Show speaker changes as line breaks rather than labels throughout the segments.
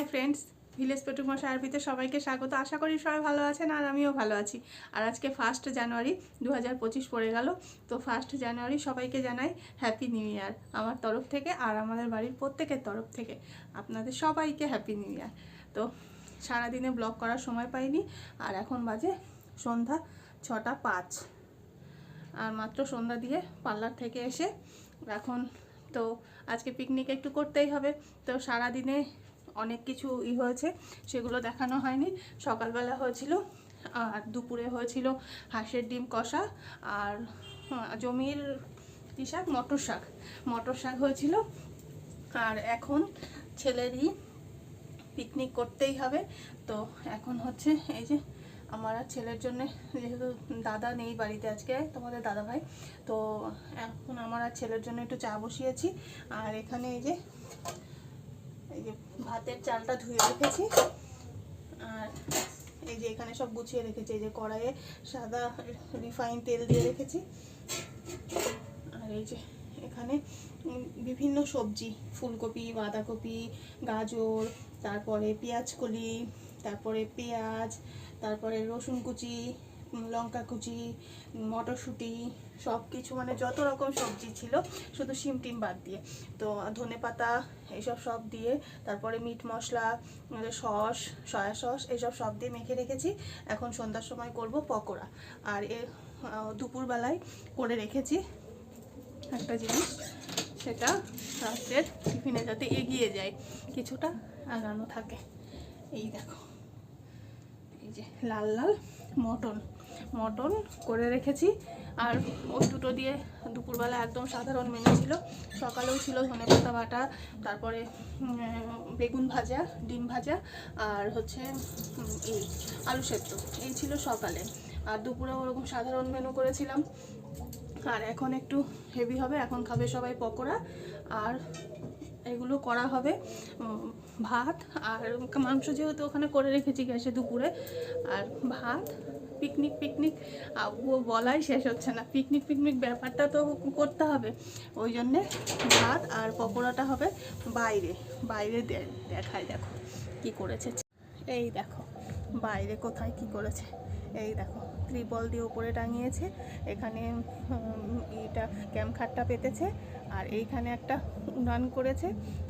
Hi friends, village পেটুক মশা আরবিতে সবাইকে স্বাগত। আশা করি সবাই ভালো আছেন আর আমিও ভালো আছি। আর আজকে ফার্স্ট জানুয়ারি দু হাজার পঁচিশ পড়ে গেল। তো ফার্স্ট জানুয়ারি সবাইকে জানাই হ্যাপি নিউ ইয়ার আমার তরফ থেকে আর আমাদের বাড়ির প্রত্যেকের তরফ থেকে। আপনাদের সবাইকে হ্যাপি নিউ ইয়ার তো সারাদিনে ব্লগ করার সময় পাইনি, আর এখন বাজে সন্ধ্যা ছটা পাঁচ। আর মাত্র সন্ধ্যা দিয়ে পার্লার থেকে এসে এখন তো আজকে পিকনিক একটু করতেই হবে। তো সারাদিনে অনেক কিছু ই হয়েছে, সেগুলো দেখানো হয়নি। সকালবেলা হয়েছিল আর দুপুরে হয়েছিল হাঁসের ডিম কষা আর জমির কী শাক? মটর শাক। মটর শাক হয়েছিল। আর এখন ছেলেরই পিকনিক করতেই হবে। তো এখন হচ্ছে এই যে আমার আর ছেলের জন্য, যেহেতু দাদা নেই বাড়িতে আজকে, তোমাদের দাদা ভাই তো এখন আমার আর ছেলের জন্য একটু চা বসিয়েছি। আর এখানে এই যে এই যে ভাতের চালটা ধুয়ে রেখেছি। আর এই যে এখানে সব গুছিয়ে রেখেছি, এই যে কড়াইয়ে সাদা রিফাইন তেল দিয়ে রেখেছি। আর এই যে এখানে বিভিন্ন সবজি, ফুলকপি, বাঁধাকপি, গাজর, তারপরে পেঁয়াজকলি, তারপরে পেঁয়াজ, তারপরে রসুন কুচি লঙ্কা কুচি, মটরশুঁটি সব কিছু মানে যত রকম সবজি ছিল, শুধু শিম টিম বাদ দিয়ে। তো ধনে পাতা এইসব সব দিয়ে, তারপরে মিট মশলা সস, সয়া সস এইসব সব দিয়ে মেখে রেখেছি। এখন সন্ধ্যার সময় করব পকোড়া। আর এ দুপুরবেলায় করে রেখেছি একটা জিনিস, সেটা রাত্রের টিফিনে যাতে এগিয়ে যায়, কিছুটা আগানো থাকে। এই দেখো, এই যে লাল লাল মটন। মটন করে রেখেছি। আর ওই দুটো দিয়ে দুপুরবেলা একদম সাধারণ মেনু ছিল। সকালেও ছিল ধনে পাতা বাটা, তারপরে বেগুন ভাজা, ডিম ভাজা, আর হচ্ছে এই আলু সেদ্ধ। এই ছিল সকালে। আর দুপুরে ওরকম সাধারণ মেনু করেছিলাম। আর এখন একটু হেভি হবে। এখন খাবে সবাই পকোড়া। আর এগুলো করা হবে ভাত। আর মাংস যেহেতু ওখানে করে রেখেছি গ্যাসে দুপুরে। আর ভাত পিকনিক পিকনিক ও বলাই শেষ হচ্ছে না। পিকনিক পিকনিক ব্যাপারটা তো করতে হবে। ওই জন্যে ভাত আর পকোড়াটা হবে বাইরে বাইরে দেখায় দেখো কি করেছে। এই দেখো, বাইরে কোথায় কি করেছে। এই দেখো, ত্রিপল দিয়ে উপরে টাঙিয়েছে। এখানে এটা এইটা ক্যামখাটটা পেতেছে। আর এইখানে একটা উনান করেছে।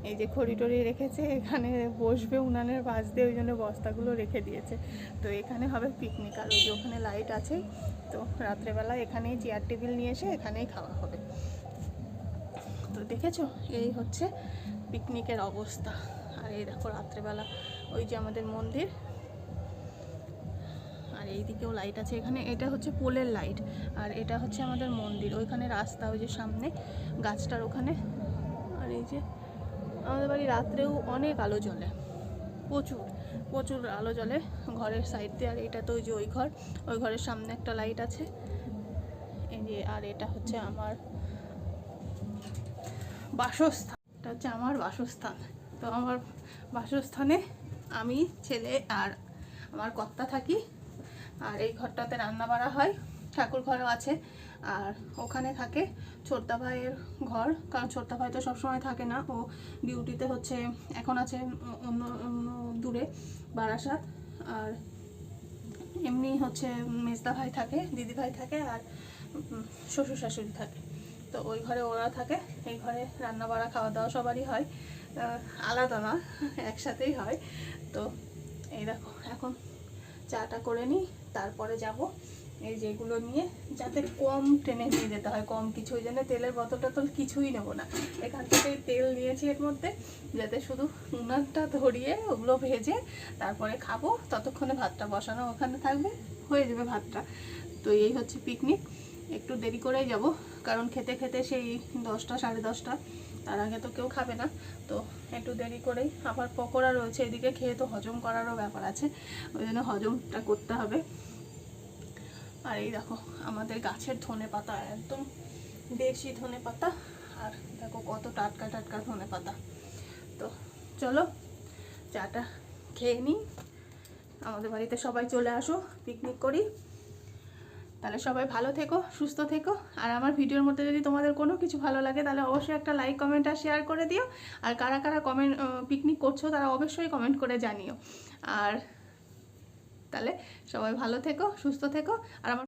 এই যে খড়ি টড়ি রেখেছে, এখানে বসবে উনানের পাশ দিয়ে, ওই জন্য বস্তাগুলো রেখে দিয়েছে। তো এখানে হবে পিকনিক আর ওই যে ওখানে লাইট আছে, তো রাত্রেবেলা এখানেই চেয়ার টেবিল নিয়ে এসে এখানেই খাওয়া হবে। তো দেখেছ? এই হচ্ছে পিকনিকের অবস্থা। আর এই দেখো, রাত্রেবেলা ওই যে আমাদের মন্দির আর এই দিকেও লাইট আছে। এখানে এটা হচ্ছে পোলের লাইট আর এটা হচ্ছে আমাদের মন্দির। ওইখানে রাস্তা, ওই যে সামনে গাছটার ওখানে। আর এই যে আমাদের বাড়ি রাত্রেও অনেক আলো জ্বলে, প্রচুর প্রচুর আলো জ্বলে ঘরের সাইড দিয়ে। আর এটা তো ওই যে ওই ঘর, ওই ঘরের সামনে একটা লাইট আছে। এই যে, আর এটা হচ্ছে আমার বাসস্থান। এটা হচ্ছে আমার বাসস্থান। তো আমার বাসস্থানে আমি, ছেলে আর আমার কর্তা থাকি। আর এই ঘরটাতে রান্না বাড়া হয়, ঠাকুর ঘরও আছে। আর ওখানে থাকে ছোট্টা ভাইয়ের ঘর, কারণ ছোট্টা ভাই তো সবসময় থাকে না। ও ডিউটিতে হচ্ছে, এখন আছে অন্য অন্য দূরে বারাসাত। আর এমনি হচ্ছে মেজদা ভাই থাকে, দিদি ভাই থাকে আর শ্বশুর শাশুড়ি থাকে। তো ওই ঘরে ওরা থাকে, এই ঘরে রান্না বাড়া, খাওয়া দাওয়া সবারই হয়। আলাদা না, একসাথেই হয়। তো এই দেখো, এখন চাটা করে নিই। তারপরে যাব এই যেগুলো নিয়ে যাতে কম টেনে নিয়ে যেতে হয়, কম কিছু। ওই জন্য তেলের বোতলটা তো কিছুই নেব না। এখান থেকে তেল নিয়েছি এর মধ্যে, যাতে শুধু উনানটা ধরিয়ে ওগুলো ভেজে তারপরে খাব। ততক্ষণে ভাতটা বসানো ওখানে থাকবে, হয়ে যাবে ভাতটা। তো এই হচ্ছে পিকনিক একটু দেরি করেই যাব, কারণ খেতে খেতে সেই দশটা, সাড়ে দশটা তার আগে তো কেউ খাবে না। তো একটু দেরি করেই আবার পকোড়া রয়েছে, এদিকে খেয়ে তো হজম করারও ব্যাপার আছে, ওই জন্য হজমটা করতে হবে। আর এই দেখো, আমাদের গাছের ধনে পাতা, একদম দেশি ধনে পাতা, আর দেখো কত টাটকা টাটকা ধনে পাতা। তো চলো, চাটা খেয়ে নিই। আমাদের বাড়িতে সবাই চলে আসো, পিকনিক করি। তাহলে সবাই ভালো থেকো, সুস্থ থেকো। আর আমার ভিডিওর মধ্যে যদি তোমাদের কোনো কিছু ভালো লাগে, তাহলে অবশ্যই একটা লাইক কমেন্ট আর শেয়ার করে দিও। আর কারা কারা কমেন্ট পিকনিক করছ, তারা অবশ্যই কমেন্ট করে জানিও। আর তাহলে সবাই ভালো থেকো, সুস্থ থেকো। আর আমার